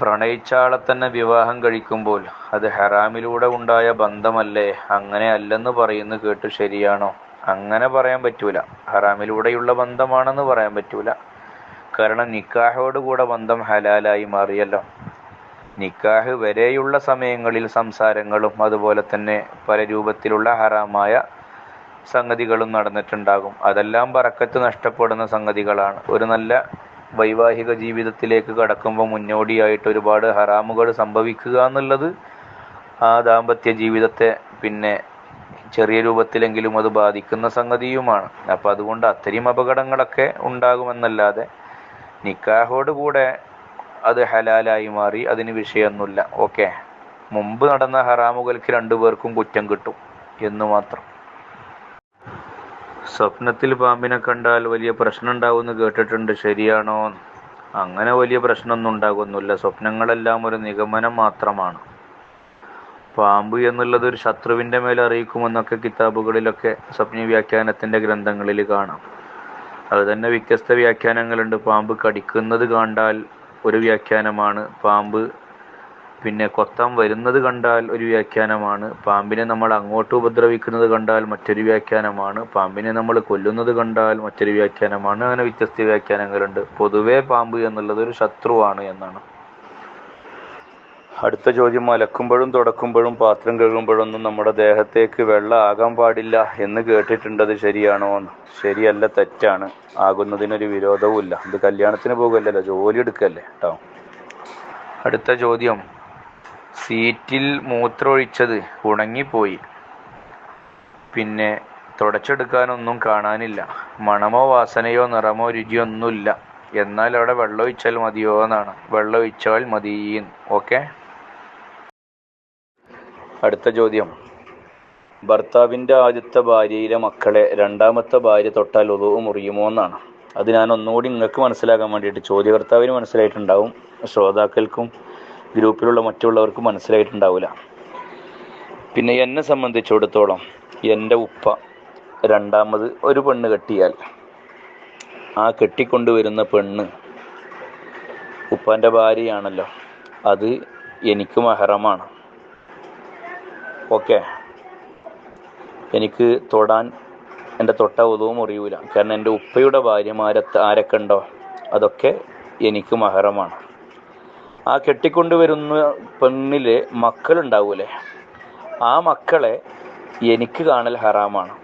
പ്രണയിച്ചാളെ തന്നെ വിവാഹം കഴിക്കുമ്പോൾ അത് ഹറാമിലൂടെ ഉണ്ടായ ബന്ധമല്ലേ? അങ്ങനെ അല്ലെന്ന് പറയുന്നു കേട്ട് ശരിയാണോ? അങ്ങനെ പറയാൻ പറ്റൂല. ഹറാമിലൂടെയുള്ള ബന്ധമാണെന്ന് പറയാൻ പറ്റൂല. കാരണം നിക്കാഹോട് കൂടെ ബന്ധം ഹലാലായി മാറിയല്ലോ. നിക്കാഹ് വരെയുള്ള സമയങ്ങളിൽ സംസാരങ്ങളും അതുപോലെ തന്നെ പല രൂപത്തിലുള്ള ഹറാമായ സംഗതികളും നടന്നിട്ടുണ്ടാകും. അതെല്ലാം ബറക്കത്ത് നഷ്ടപ്പെടുന്ന സംഗതികളാണ്. ഒരു നല്ല വൈവാഹിക ജീവിതത്തിലേക്ക് കടക്കുമ്പോൾ മുന്നോടിയായിട്ട് ഒരുപാട് ഹറാമുകൾ സംഭവിക്കുക എന്നുള്ളത് ആ ദാമ്പത്യ ജീവിതത്തെ പിന്നെ ചെറിയ രൂപത്തിലെങ്കിലും അത് ബാധിക്കുന്ന സംഗതിയുമാണ്. അപ്പം അതുകൊണ്ട് അത്തരം അപകടങ്ങളൊക്കെ ഉണ്ടാകുമെന്നല്ലാതെ നിക്കാഹോട് കൂടെ അത് ഹലാലായി മാറി അതിന് വിഷയമൊന്നുമില്ല ഓക്കെ. മുമ്പ് നടന്ന ഹറാമുകൾക്ക് രണ്ടുപേർക്കും കുറ്റം കിട്ടും എന്ന് മാത്രം. സ്വപ്നത്തിൽ പാമ്പിനെ കണ്ടാൽ വലിയ പ്രശ്നം ഉണ്ടാവുമെന്ന് കേട്ടിട്ടുണ്ട്. ശരിയാണോ? അങ്ങനെ വലിയ പ്രശ്നമൊന്നും ഉണ്ടാകുന്നില്ല. സ്വപ്നങ്ങളെല്ലാം ഒരു നിഗമനം മാത്രമാണ്. പാമ്പ് എന്നുള്ളത് ഒരു ശത്രുവിന്റെ മേൽ അറിയിക്കുമെന്നൊക്കെ കിതാബുകളിലൊക്കെ സ്വപ്ന വ്യാഖ്യാനത്തിന്റെ ഗ്രന്ഥങ്ങളിൽ കാണാം. അത് തന്നെ വ്യത്യസ്ത വ്യാഖ്യാനങ്ങളുണ്ട്. പാമ്പ് കടിക്കുന്നത് കണ്ടാൽ ഒരു വ്യാഖ്യാനമാണ്. പാമ്പ് പിന്നെ കൊത്താൻ വരുന്നത് കണ്ടാൽ ഒരു വ്യാഖ്യാനമാണ്. പാമ്പിനെ നമ്മൾ അങ്ങോട്ട് ഉപദ്രവിക്കുന്നത് കണ്ടാൽ മറ്റൊരു വ്യാഖ്യാനമാണ്. പാമ്പിനെ നമ്മൾ കൊല്ലുന്നത് കണ്ടാൽ മറ്റൊരു വ്യാഖ്യാനമാണ്. അങ്ങനെ വ്യത്യസ്ത വ്യാഖ്യാനങ്ങളുണ്ട്. പൊതുവേ പാമ്പ് എന്നുള്ളത് ഒരു ശത്രുവാണ് എന്നാണ്. അടുത്ത ചോദ്യം അലക്കുമ്പോഴും തുടക്കുമ്പോഴും പാത്രം കഴുകുമ്പോഴൊന്നും നമ്മുടെ ദേഹത്തേക്ക് വെള്ളം ആകാൻ പാടില്ല എന്ന് കേട്ടിട്ടുണ്ടത് ശരിയാണോ എന്ന്. ശരിയല്ല തെറ്റാണ്. ആകുന്നതിനൊരു വിരോധവും ഇല്ല ഇത് കല്യാണത്തിന് പോകുമല്ലല്ലോ ജോലി എടുക്കല്ലേ കേട്ടോ അടുത്ത ചോദ്യം സീറ്റിൽ മൂത്രമൊഴിച്ചത് ഉണങ്ങിപ്പോയി. പിന്നെ തുടച്ചെടുക്കാനൊന്നും കാണാനില്ല. മണമോ വാസനയോ നിറമോ രുചിയോ ഒന്നുമില്ല എന്നാൽ അവിടെ വെള്ളം ഒഴിച്ചാൽ മതിയോ എന്നാണ്. വെള്ളം ഒഴിച്ചാൽ മതി ഓക്കെ? അടുത്ത ചോദ്യം. ഭർത്താവിന്റെ ആദ്യത്തെ ഭാര്യയിലെ മക്കളെ രണ്ടാമത്തെ ഭാര്യ തൊട്ടാൽ ഒതുവ് മുറിയുമോ എന്നാണ്. അത് ഞാൻ ഒന്നുകൂടി നിങ്ങൾക്ക് മനസ്സിലാക്കാൻ വേണ്ടിയിട്ട് ചോദ്യകർത്താവിന് മനസ്സിലായിട്ടുണ്ടാവും. ശ്രോതാക്കൾക്കും ഗ്രൂപ്പിലുള്ള മറ്റുള്ളവർക്ക് മനസ്സിലായിട്ടുണ്ടാവില്ല പിന്നെ എന്നെ സംബന്ധിച്ചിടത്തോളം എന്റെ ഉപ്പ രണ്ടാമത് ഒരു പെണ്ണ് കെട്ടിയാൽ ആ കെട്ടിക്കൊണ്ടുവരുന്ന പെണ്ണ് ഉപ്പാന്റെ ഭാര്യയാണല്ലോ. അത് എനിക്ക് മഹറമാണ് ഓക്കെ? എനിക്ക് തൊടാൻ എന്റെ തൊട്ട ഉതവും അറിയൂല കാരണം എന്റെ ഉപ്പയുടെ ഭാര്യമാരത്ത് ആരൊക്കെ ഉണ്ടോ അതൊക്കെ എനിക്ക് മഹറമാണ് ആ കെട്ടിക്കൊണ്ടുവരുന്ന പെണ്ണിൽ മക്കളുണ്ടാവൂലേ? ആ മക്കളെ എനിക്ക് കാണൽ ഹറാമാണ്.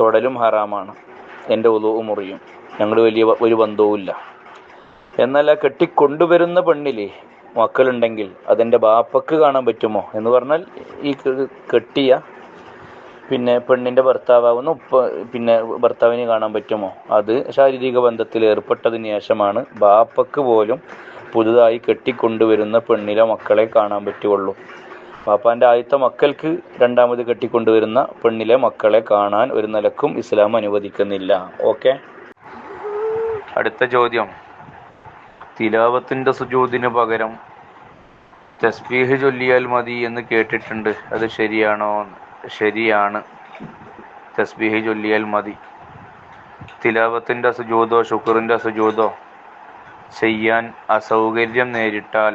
തൊടലും ഹറാമാണ്. എന്റെ ഉലവ് മുറിയും. ഞങ്ങൾ വലിയ ഒരു ബന്ധവുമില്ല. എന്നാൽ ആ കെട്ടിക്കൊണ്ടുവരുന്ന പെണ്ണിൽ മക്കളുണ്ടെങ്കിൽ അതെന്റെ ബാപ്പക്ക് കാണാൻ പറ്റുമോ? എന്ന് പറഞ്ഞാൽ ഈ കെട്ടിയ പിന്നെ പെണ്ണിന്റെ ഭർത്താവുന്ന ഉപ്പ പിന്നെ ഭർത്താവിന് കാണാൻ പറ്റുമോ? അത് ശാരീരിക ബന്ധത്തിൽ ഏർപ്പെട്ടതിന് ശേഷമാണ് ബാപ്പക്ക് പോലും പുതുതായി കെട്ടിക്കൊണ്ടുവരുന്ന പെണ്ണിലെ മക്കളെ കാണാൻ പറ്റുള്ളൂ പാപ്പാന്റെ ആദ്യത്തെ മക്കൾക്ക് രണ്ടാമത് കെട്ടിക്കൊണ്ടുവരുന്ന പെണ്ണിലെ മക്കളെ കാണാൻ ഒരു നിലക്കും ഇസ്ലാം അനുവദിക്കുന്നില്ല. ഓക്കെ? അടുത്ത ചോദ്യം. തിലാവത്തിന്റെ സുജൂതിന് പകരം തസ്ബീഹ് ചൊല്ലിയാൽ മതി എന്ന് കേട്ടിട്ടുണ്ട്. അത് ശരിയാണോ? ശരിയാണ്. തസ്ബീഹ് ചൊല്ലിയാൽ മതി. തിലാവത്തിന്റെ സുജൂദോ ശുക്റിന്റെ സുജൂദോ ചെയ്യാൻ അസൗകര്യം നേരിട്ടാൽ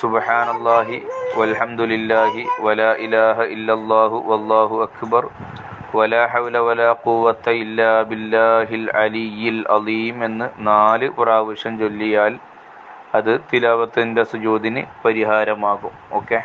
സുബഹാനല്ലാഹി വൽഹംദുലില്ലാഹി വലാ ഇലാഹ ഇല്ലല്ലാഹു വല്ലാഹു അക്ബർ വലാ ഹൗല വലാ ഖുവത്ത ഇല്ലാ ബില്ലാഹിൽ അലിയിൽ അലീം എന്ന് നാല് പ്രാവശ്യം ചൊല്ലിയാൽ അത് തിലാവത്തിന്റെ സുജൂദിന് പരിഹാരമാകും. ഓക്കെ?